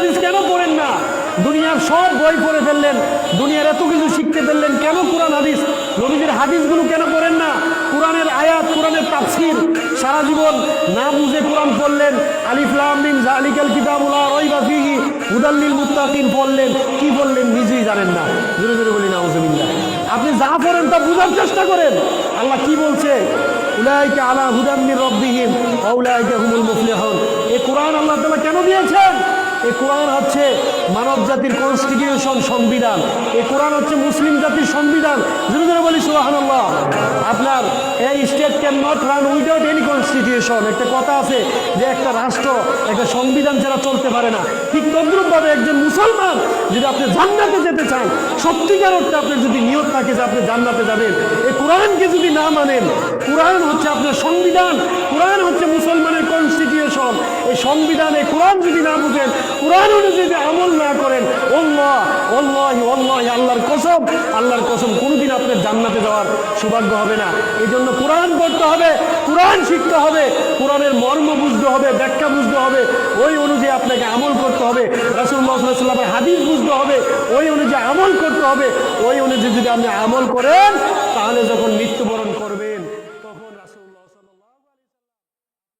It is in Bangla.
হাদিস কেন পড়েন না? দুনিয়ার সব বই পড়ে ফেললেন, দুনিয়ার এত কিছু শিখতে ফেললেন, কেন কোরআন হাদিস? নবীদের হাদিসগুলো কেন পড়েন না? কোরআনের আয়াত, কোরআনের তাফসির, সারা জীবন না বুঝে কোরআন পড়লেন আলিফলাম মিন জালিকাল কিতাবুল্লাহ ফিহি হুদাল্লিল মুত্তাকিন পড়লেন, কি বললেন নিজেই জানেন না। জোরে জোরে বলি, নাউজুবিল্লাহ। আপনি যা পড়েন তা বোঝার চেষ্টা করেন। আল্লাহ কি বলছে? উলাইকা আলা হুদাম্মির রব্বিহিম, ওয়া উলাইকা হুমুল মুফলিহুন। এই কোরআন আল্লাহ তাআলা কেন দিয়েছেন? এই কোরআন হচ্ছে মানব জাতির কনস্টিটিউশন সংবিধান। এই কোরআন হচ্ছে মুসলিম জাতির সংবিধান। জোরে জোরে বলি, সুবহানাল্লাহ। আপনার এই state can not run without any constitution একটা কথা আছে যে একটা রাষ্ট্র, একটা সংবিধান ছাড়া চলতে পারে না। ঠিক তদ্রুপভাবে একজন মুসলমান যদি আপনি জান্নাতে যেতে চান, সত্যিকার অর্থে আপনার যদি নিয়ত থাকে যে আপনি জান্নাতে যাবেন এই কোরআনকে যদি না মানেন, কোরআন হচ্ছে আপনার সংবিধান, কোরআন হচ্ছে কনস্টিটিউশন এই সংবিধানে কোরআন যদি না বুঝেন, কোরআন যদি আমল না করেন আল্লাহর কসম আল্লাহর কসম, কোনোদিন আপনার জান্নাতে যাওয়ার সৌভাগ্য হবে না। এই জন্য কোরআন পড়তে হবে, কোরআন শিখতে হবে, কোরআনের মর্ম বুঝতে হবে, ব্যাখ্যা বুঝতে হবে, ওই অনুযায়ী আপনাকে আমল করতে হবে রাসুল্লাহ সাল্লামের হাদিস বুঝতে হবে, ওই অনুযায়ী আমল করতে হবে, ওই অনুযায়ী যদি আপনি আমল করেন, তাহলে যখন মৃত্যুবরণ করবেন